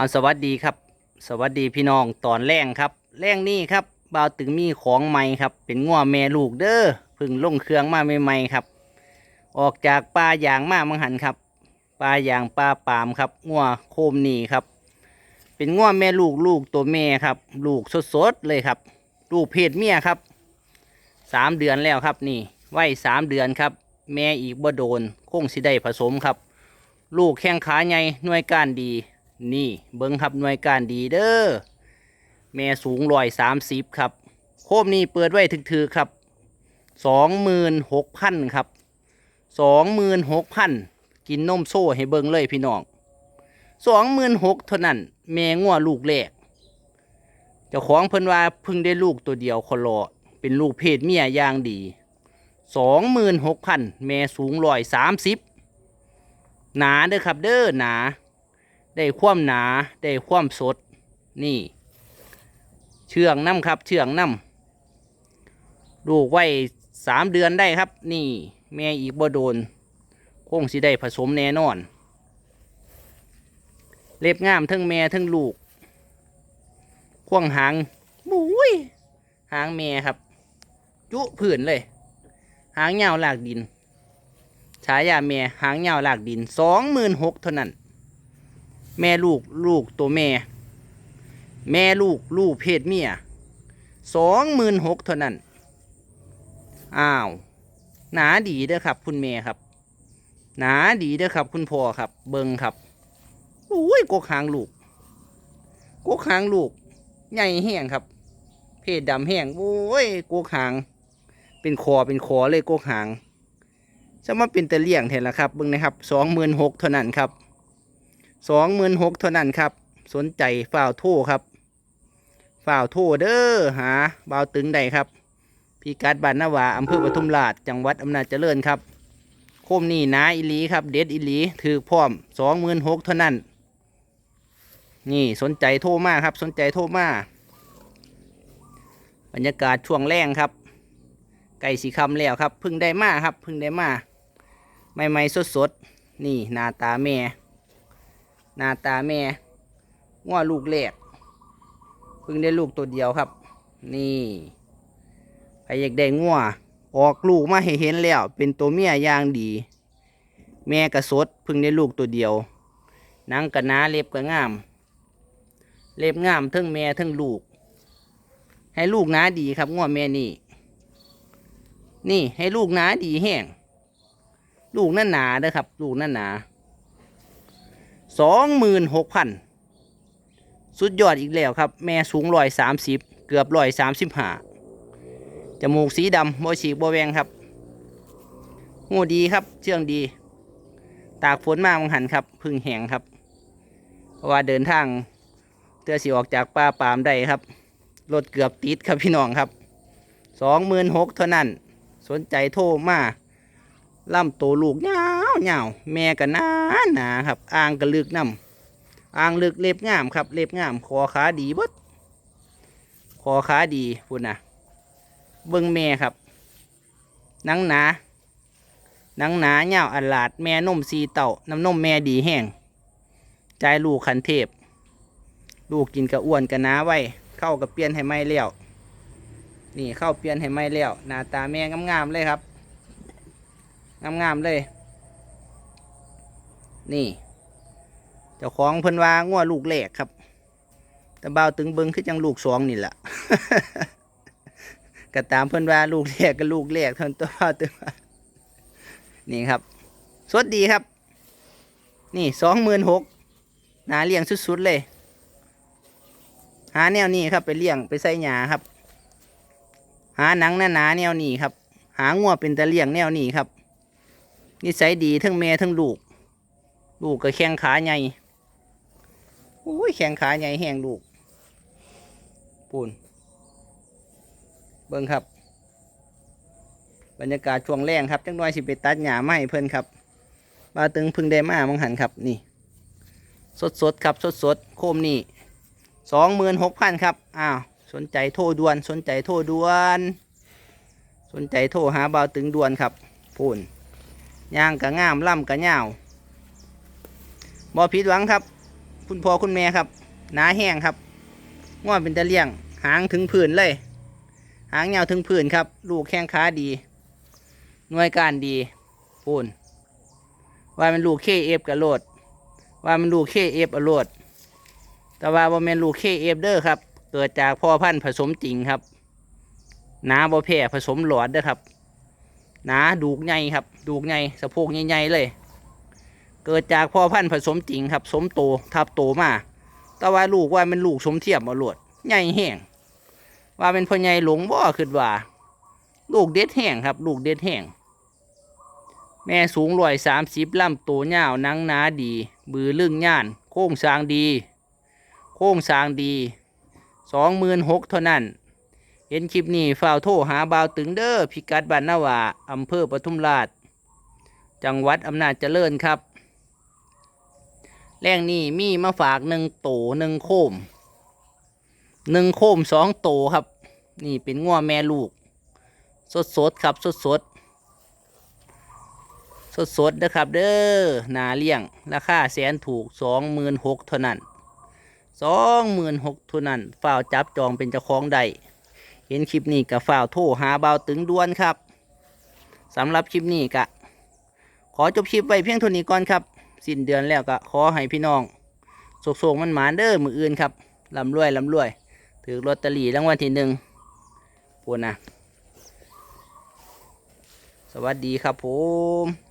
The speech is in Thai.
เอาสวัสดีครับ สวัสดีพี่น้องตอนแรงครับแรงนี่ครับบ่าวตึงมีของใหม่ครับ เป็นง้อแม่ลูกเด้อพึ่งลงเครื่องมาใหม่ๆครับ ออกจากป่าหยางมามังหันครับป่าหยางป่าปามครับง้อโคมนี่ครับ เป็นง้อแม่ลูกลูกตัวแม่ครับ ลูกสดๆเลยครับ ลูกเพศเมียครับสามเดือนแล้วครับนี่ไว้สามเดือนครับ แม่อีกบ่โดนคงสิได้ผสมครับ ลูกแข้งขาใหญ่หน่วยกานดี นี่เบิ้งครับหน่วยการดีเด้อแม่สูงร้อยสามสิบครับ โคมนี่เปิดไว้ถึกๆครับสองหมื่นหกพันครับสองหมื่นหกพันกินนมโซ่ให้เบิ้งเลยพี่น้องสองหมื่นหกเท่านั้น แม่งัวลูกแรกเจ้าของเพิ่นว่าเพิ่งได้ลูกตัวเดียวคลอเป็นลูกเพศเมียย่างดีสองหมื่นหกพันแม่สูงร้อยสามสิบหนาเด้อครับเด้อหนา ได้ความหนาได้ความสดนี่ เชื่องน้ำครับ เชื่องน้ำลูกไว้สามเดือนได้ครับ นี่ แม่อีกบ่โดนคงสิได้ผสมแน่นอน เล็บงามทั้งแม่ทั้งลูกข่วงหางบุ้ยหางแม่ครับ จุผื่นเลย หางเงาวลากดินฉายาแม่หางเงาวลากดินสองหมื่นหกเท่านั้น แม่ลูกลูกตัวแม่ แม่ลูกลูกเพศเมียสองหมื่นหกเท่านั้น อ้าว หนาดีเด้อครับ คุณแม่ครับ หนาดีเด้อครับ คุณพ่อครับ เบิงครับอุ้ยกกหางลูกกกหางลูก ใหญ่แห้งครับ เพศดำแห้งโอ้ยกกหาง เป็นคอเป็นคอเลยกกหางจะมาเป็นตะเลี่ยงแทนละครับเบิงนะครับสองหมื่นหกเท่านั้นครับ สองหมื่นหกเท่านั้นครับ สนใจฝ่าวโทครับฝ่าวโทเด้อหาบ่าวตึงใดครับพี่กัดบ้านนาวาอำเภอปทุมราชจังหวัดอำนาจเจริญครับโคมนี่นาอิลีครับ เด็ดอิลีถือพร้อมสองหมื่นหกเท่านั้น นี่สนใจโทรมาครับ สนใจโทรมาบรรยากาศช่วงแรงครับ ไก่สีคำแล้วครับ พึ่งได้มาครับ พึ่งได้มาใหม่ๆสดๆนี่หน้าตาแม่ หน้าตาแม่ง้อลูกแรกเพิ่งได้ลูกตัวเดียวครับ นี่ใครอยากได้ง้อออกลูกมาให้เห็นแล้ว เป็นตัวเมียย่างดี แม่กระสดเพิ่งได้ลูกตัวเดียวนังกระนาเล็บกระงาม เล็บงามทั้งแม่ทั้งลูก ให้ลูกหนาดีครับง้อแม่นี่นี่ให้ลูกหนาดีแห้งลูกนั่นหนาเด้อครับ ลูกนั่นหนา สองหมื่นหกพันสุดยอดอีกแล้วครับ แม่สูงร้อยสามสิบเกือบร้อยสามสิบห้าจมูกสีดำบ่ฉีกบ่แวงครับหูดีครับ เชื่องดี ตากฝนมาบังหันครับ พึ่งแหงครับ เพราะว่าเดินทางเตือสีออกจากป่าปามได้ครับ รถเกือบติดครับพี่น้องครับสองหมื่นหกเท่านั้น สนใจโทรมา ล่ำโตลูกยาวเาวแม่ก็หนาหนาครับ อ่างก็ลึกน้ำอ่างลึกเล็บงามครับ เล็บงาม คอขาดีบดคอขาดีพุ่นนะเบิ้งแม่ครับนังหนานังหนาเงาวอันลาดแม่นมสีเต่าน้ำนมแม่ดีแห้งใจลูกขันเทพ ลูกกินกระอ้วนกระน้าไว้ เข้ากับเปลี่ยนให้ไม่เลี้ยวนี่เข้าเปลี่ยนให้ไม่เลี้ยวหน้าตาแม่งามๆเลยครับ งามๆเลย นี่ เจ้าของเพิ่นว่างัวลูกแรกครับ แต่เบาตึงเบิงคือจังลูกสองนี่แหละก็ตามเพิ่นว่าลูกแรกก็ลูกแรกเท่านั้นตัวบ่าตึงว่านี่ครับ สดดีครับ นี่สองหมื่นหกนาเลี้ยงสุดๆเลย หาแนวนี้ครับ ไปเลี้ยงไปใส่หญ้าครับ หาหนังหนาๆแนวนี้ครับ หางัวเป็นตะเลี้ยงแนวนี้ครับ นิสัยดีทั้งแม่ทั้งลูก ลูกก็แข้งขาใหญ่โอ้ยแข้งขาใหญ่แห้งลูกปูนเบิ่งครับ บรรยากาศช่วงแรงครับจังน้อยสิไปตัดหญ้าไม้เพิ่นครับบาตึงพึ่งได้มามังหันครับนี่ สดสดๆครับสดสดๆโคมนี่สองหมื่นหกพันครับอ้าวสนใจโทรด่วน สนใจโทรด่วน สนใจโทรหาบาวตึงด่วนครับพูน ย่างกะงามล่ำกะเหงาวบ่ผิดหวังครับ คุณพ่อคุณแม่ครับ หนาแห้งครับง้อเป็นตะเลี่ยง หางถึงผืนเลย หางยาวถึงผืนครับ ลูกแข้งขาดี หน่วยการดีปูนว่ามันลูกเคเอฟกับโลด ว่ามันลูกเคเอฟอโลด แต่ว่าบ่แม่นลูกเคเอฟเด้อครับ เกิดจากพ่อพันธุ์ผสมจริงครับหนาบ่แพ่ผสมหลอดเด้อครับ หนาดูกใหญ่ครับ ดูกใหญ่สะโพกใหญ่ๆเลย เกิดจากพ่อพันธุ์ผสมจริงครับ สมโตทับโตมาแต่ว่าลูกว่าเป็นลูกสมเทียมมาโลดใหญ่แห้งว่าเป็นพ่อใหญ่หลงบ่คือว่า ลูกเด็ดแห้งครับ ลูกเด็ดแห้งแม่สูงร้อยสามสิบลำตัวยาวนังหนาดี บือลึงย่าน โค้งสร้างดี โค้งสร้างดีสองหมื่นหกเท่านั้น เห็นคลิปนี้ฝ่าวโทรหาบ่าวตึงเด้อพิกัดบ้านนาวาอำเภอปทุมราช จังหวัดอำนาจเจริญครับ แรงนี้มีมาฝากหนึ่งโตหนึ่งโคมหนึ่งโคมสองโตครับ นี่เป็นง้อแม่ลูก สดสดครับสดสดสดสดนะครับ เด้อนาเลี้ยง ราคาแสนถูกสองหมื่นหกเท่านั้นสองหมื่นหกเท่านั้นฝ้าวจับจองเป็นเจ้าของได้ เห็นคลิปนี้กับฝ้าวโทรหาเบาตึงด่วนครับสำหรับคลิปนี้กะ ขอจบคลิปไว้เพียงเท่านี้ก่อนครับสิ้นเดือนแล้วก็ขอให้พี่น้องโศกๆมันหมานเด้อมืออื่นครับลำรวยลำรวย ถือลอตเตอรี่รางวัลที่หนึ่งพูดนะ สวัสดีครับผม